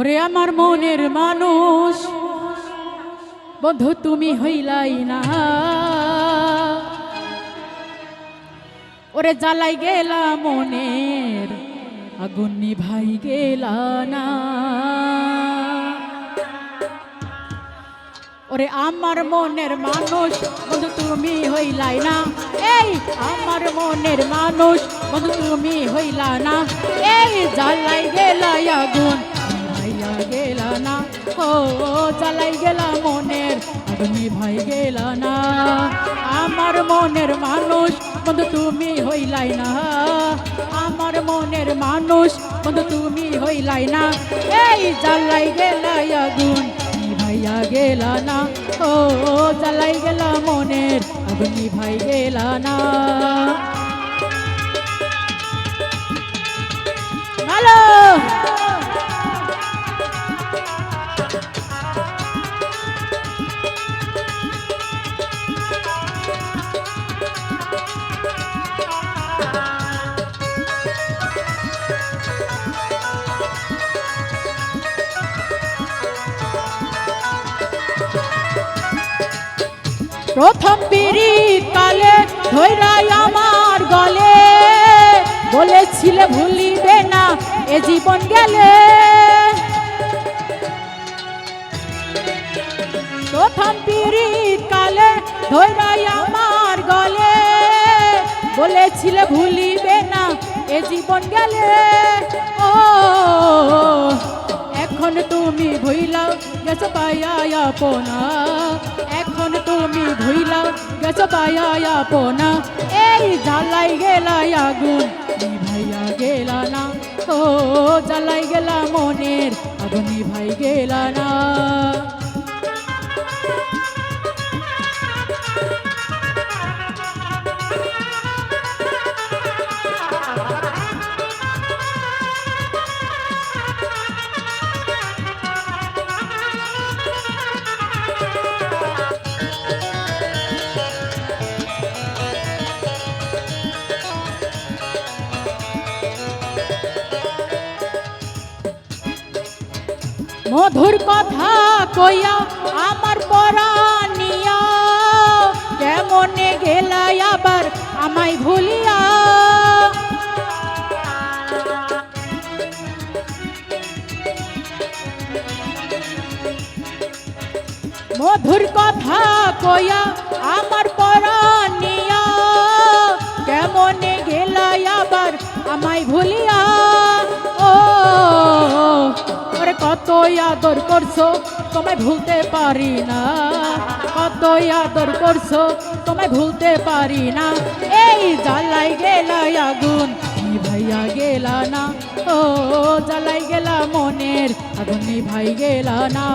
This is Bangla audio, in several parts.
ওরে আমার মনের মানুষ, বন্ধু তুমি হইলাই না। ওরে জ্বালাই গেলা মনের, আগুন নিভাই গেলা না। ওরে আমার মনের মানুষ, বন্ধু তুমি হইলাই না। এই আমার মনের মানুষ, বন্ধু তুমি হইলা না। এই জ্বালাই গেলা আগুন ও গেলা মনের আগুন ভাই গেলা না। আমার মনের মানুষ, বন্ধু তুমি হইলাই না। আমার মনের মানুষ, বন্ধু তুমি হইলাই না। এই জ্বালাই গেলা আগুন ভাইয়া গেলা না। ও, জ্বালাই গেলা মনের আগুনি ভাই গেলা না। প্রথম পিড়ি কালে ধৈরাই আমার গলে। বলেছিলে ভুলিবে না, এ জীবন গেলে। প্রথম পিড়ি কালে ধৈরাই আমার গলে। বলেছিলে ভুলিবে না, এ জীবন গেলে। ও, এখন তুমি ভুইলাও গেছো পাইয়া এখন ভুইলাও গেছো পাইয়া আপনা এই ঝালাই গেলা আগুন ভাইয়া গেলা না। ও, জ্বালাই গেলা মনের, আগুনি ভাই গেলা না। মধুর কথা কইয়া আমার পরানিয়া কেমনে গেলা আবার আমায় ভুলিয়া। মধুর কথা কইয়া কত আদর করছ, তোমায় ভুলতে পারি না। কত আদর করছ, তোমায় ভুলতে পারি না। এই জ্বালাই গেলা আগুন ভাইয়া গেলা না? ও, জ্বালাই গেলা মনের, আগুন ভাই গেলা না।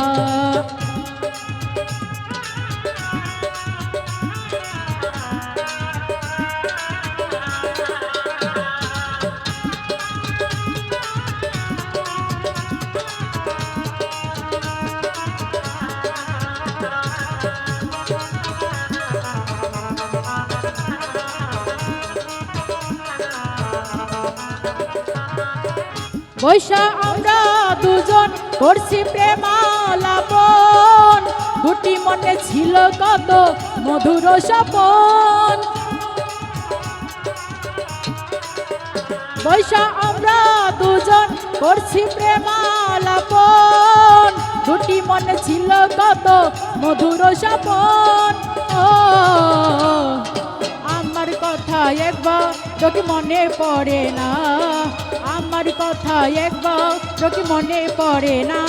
বৈশা আমরা দুজন করছি প্রেমালাপন। দুটি মনে ছিল কত মধুর সপন বৈশা আমরা দুজন করছি প্রেমালাপন। দুটি মনে ছিল কত মধুর সপন আমার কথা একবার তোকে মনে পড়ে না। আমার কথা একবার তোকে মনে পড়ে না,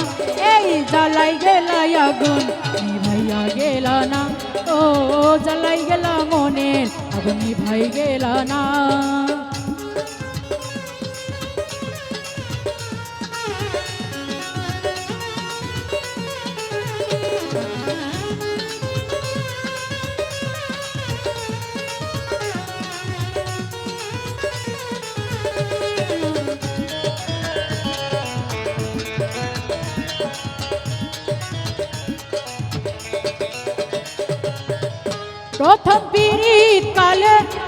এই জ্বালাই গেল আগুন ভাইয়া গেল না? ও, জ্বালাই গেল মনের, আগুন ভাই গেল না?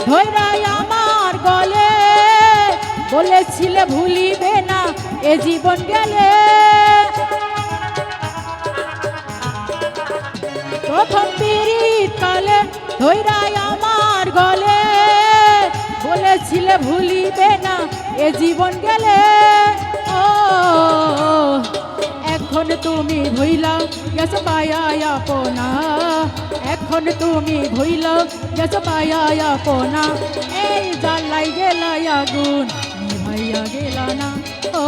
ধৈরাই আমার গলে, বলেছিলে ভুলিবে না, এ জীবন গেলে। প্রথম পিড়িত কালে ধৈরাই আমার গলে, বলেছিলে ভুলিবে না, এ জীবন গেলে। ও, এখন তুমি ভুইলা গেছো পায়া আপনা এখন তুমি ভুইল গেছ পায়া কোনা এই জ্বালাই গেলা আগুন, নিভাইয়া গেলা না। ও,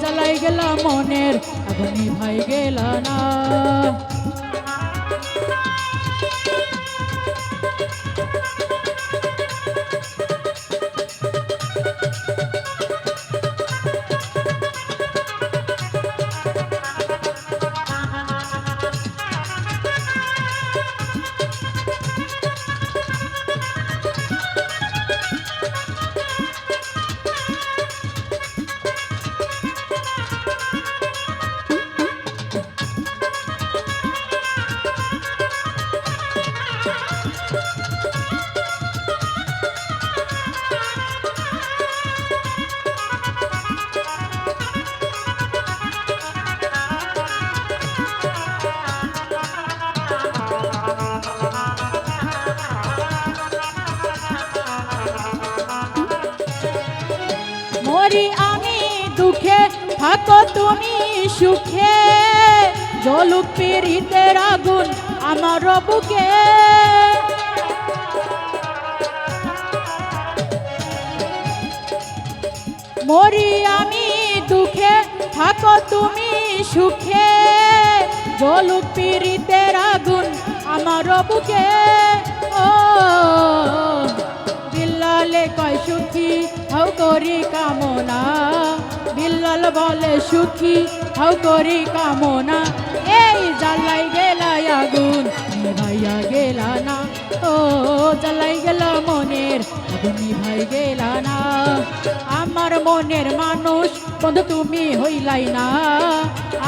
জ্বালাই গেলা মনের, আগুন নিভাই গেলা না। মরি আমি দুঃখে থাকো তুমি সুখে। জলুক পীড়িতের আগুন আমার বুকে। মরি আমি দুঃখে থাকো তুমি সুখে। জলুক পীড়িতের আগুন আমার বুকে। ও বিল্লালে কয় সুখী, হাউ করি কামনা। বিল্লাল বলে, সুখী, হাউ করি কামনা। এই জ্বালাই গেলা আগুন ভাইয়া গেলা না। ও জ্বালাই গেল মনের আগুন নিভাই গেলা না। আমার মনের মানুষ, বন্ধু তুমি হইলাই না।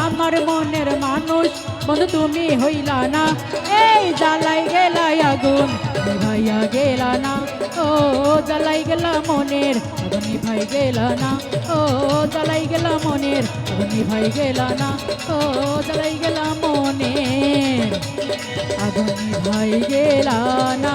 আমার মনের মানুষ, বন্ধু তুমি হইলা না। এই জ্বালাই গেলা আগুন নিভাইয়া গেলা না। ও জ্বালাই গেলা মনের আগুন নিভাই গেলা না। ও জ্বালাই গেলা মনের আগুন নিভাই গেলা না। ও জ্বালাই গেলা মনের আগুন নিভাই গেলা না।